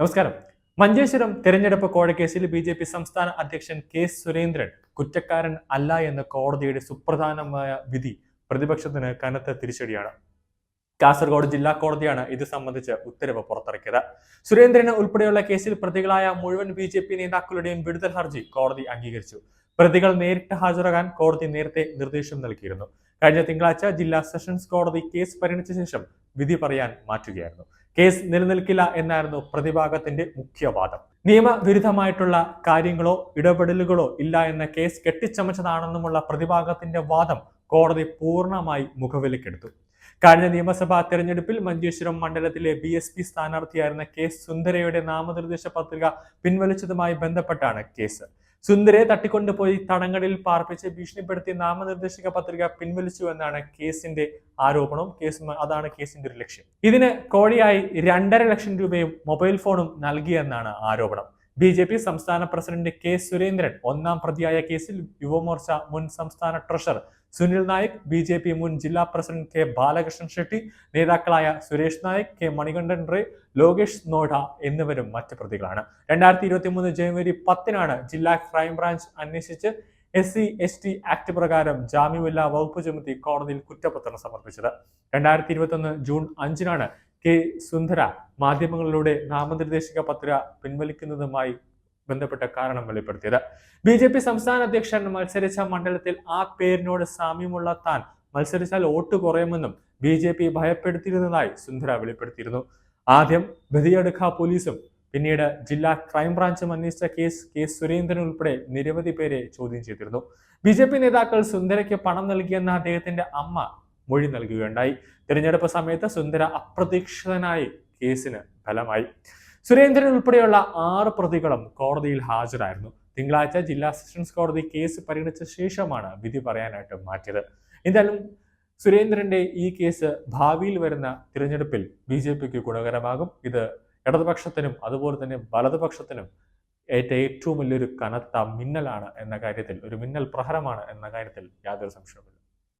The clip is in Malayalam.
നമസ്കാരം. മഞ്ചേശ്വരം തെരഞ്ഞെടുപ്പ് കോഴക്കേസിൽ ബി ജെ പി സംസ്ഥാന അധ്യക്ഷൻ കെ സുരേന്ദ്രൻ കുറ്റക്കാരൻ അല്ല എന്ന കോടതിയുടെ സുപ്രധാനമായ വിധി പ്രതിപക്ഷത്തിന് കനത്ത തിരിച്ചടിയാണ്. കാസർഗോഡ് ജില്ലാ കോടതിയാണ് ഇത് സംബന്ധിച്ച് ഉത്തരവ് പുറത്തിറക്കിയത്. സുരേന്ദ്രന് ഉൾപ്പെടെയുള്ള കേസിൽ പ്രതികളായ മുഴുവൻ ബി ജെ പി നേതാക്കളുടെയും വിടുതൽ ഹർജി കോടതി അംഗീകരിച്ചു. പ്രതികൾ നേരിട്ട് ഹാജരാകാൻ കോടതി നേരത്തെ നിർദ്ദേശം നൽകിയിരുന്നു. കഴിഞ്ഞ തിങ്കളാഴ്ച ജില്ലാ സെഷൻസ് കോടതി കേസ് പരിഗണിച്ച ശേഷം വിധി പറയാൻ മാറ്റുകയായിരുന്നു. കേസ് നിലനിൽക്കില്ല എന്നായിരുന്നു പ്രതിഭാഗത്തിന്റെ മുഖ്യവാദം. നിയമവിരുദ്ധമായിട്ടുള്ള കാര്യങ്ങളോ ഇടപെടലുകളോ ഇല്ല എന്ന കേസ് കെട്ടിച്ചമച്ചതാണെന്നുമുള്ള പ്രതിഭാഗത്തിന്റെ വാദം കോടതി പൂർണമായി മുഖവിലക്കെടുത്തു. കഴിഞ്ഞ നിയമസഭാ തെരഞ്ഞെടുപ്പിൽ മഞ്ചേശ്വരം മണ്ഡലത്തിലെ ബി എസ് പി സ്ഥാനാർത്ഥിയായിരുന്ന കെ സുന്ദരയുടെ നാമനിർദ്ദേശ പത്രിക പിൻവലിച്ചതുമായി ബന്ധപ്പെട്ടാണ് കേസ്. സുന്ദരയെ തട്ടിക്കൊണ്ടുപോയി തടങ്കലിൽ പാർപ്പിച്ച് ഭീഷണിപ്പെടുത്തി നാമനിർദ്ദേശക പത്രിക പിൻവലിച്ചു എന്നാണ് കേസിന്റെ ആരോപണം കേസ് അതാണ് കേസിന്റെ ഒരു ലക്ഷ്യം. ഇതിന് കോടിയായി രണ്ടര ലക്ഷം രൂപയും മൊബൈൽ ഫോണും നൽകിയെന്നാണ് ആരോപണം. ബി ജെ പി സംസ്ഥാന പ്രസിഡന്റ് കെ സുരേന്ദ്രൻ ഒന്നാം പ്രതിയായ കേസിൽ യുവമോർച്ച മുൻ സംസ്ഥാന treasurer Sunil Naik B J P മുൻ ജില്ലാ പ്രസിഡന്റ് കെ ബാലകൃഷ്ണൻ ഷെട്ടി നേതാക്കളായ സുരേഷ് നായിക് കെ മണികണ്ഠൻ റേ ലോകേഷ് നോഡ എന്നിവരും മറ്റ് പ്രതികളാണ്. രണ്ടായിരത്തി ഇരുപത്തി മൂന്ന് ജനുവരി പത്തിനാണ് ജില്ലാ ക്രൈംബ്രാഞ്ച് അന്വേഷിച്ച് S C S T act പ്രകാരം ജാമ്യമില്ലാ വകുപ്പ് ചുമത്തി കോടതിയിൽ കുറ്റപത്രം സമർപ്പിച്ചത്. രണ്ടായിരത്തി ഇരുപത്തൊന്ന് ജൂൺ അഞ്ചിനാണ് കെ സുന്ദര മാധ്യമങ്ങളിലൂടെ നാമനിർദ്ദേശക പത്രിക പിൻവലിക്കുന്നതുമായി ബന്ധപ്പെട്ട കാരണം വെളിപ്പെടുത്തിയത്. ബി ജെ പി സംസ്ഥാന അധ്യക്ഷൻ മത്സരിച്ച മണ്ഡലത്തിൽ ആ പേരിനോട് സാമ്യമുള്ള താൻ മത്സരിച്ചാൽ വോട്ട് കുറയുമെന്നും ബി ജെ പി ഭയപ്പെടുത്തിയിരുന്നതായി സുന്ദര വെളിപ്പെടുത്തിയിരുന്നു. ആദ്യം ബദിയടുക്ക പോലീസും പിന്നീട് ജില്ലാ ക്രൈംബ്രാഞ്ചും അന്വേഷിച്ച കേസ് കെ സുരേന്ദ്രൻ ഉൾപ്പെടെ നിരവധി പേരെ ചോദ്യം ചെയ്തിരുന്നു. ബി നേതാക്കൾ സുന്ദരയ്ക്ക് പണം നൽകിയെന്ന അദ്ദേഹത്തിന്റെ അമ്മ മൊഴി നൽകുകയുണ്ടായി. തിരഞ്ഞെടുപ്പ് സമയത്ത് സുന്ദര അപ്രതീക്ഷിതനായി കേസിന് ഫലമായി. സുരേന്ദ്രൻ ഉൾപ്പെടെയുള്ള ആറ് പ്രതികളും കോടതിയിൽ ഹാജരായിരുന്നു. തിങ്കളാഴ്ച ജില്ലാ സെഷൻസ് കോടതി കേസ് പരിഗണിച്ച ശേഷമാണ് വിധി പറയാനായിട്ട് മാറ്റിയത്. എന്തായാലും സുരേന്ദ്രന്റെ ഈ കേസ് ഭാവിയിൽ വരുന്ന തിരഞ്ഞെടുപ്പിൽ ബി ജെ പിക്ക് ഗുണകരമാകും. ഇത് ഇടതുപക്ഷത്തിനും അതുപോലെ തന്നെ വലതുപക്ഷത്തിനും ഏറ്റ ഏറ്റവും വലിയൊരു കനത്ത മിന്നലാണ് എന്ന കാര്യത്തിൽ ഒരു മിന്നൽ പ്രഹരമാണ് എന്ന കാര്യത്തിൽ യാതൊരു സംശയവുമില്ല.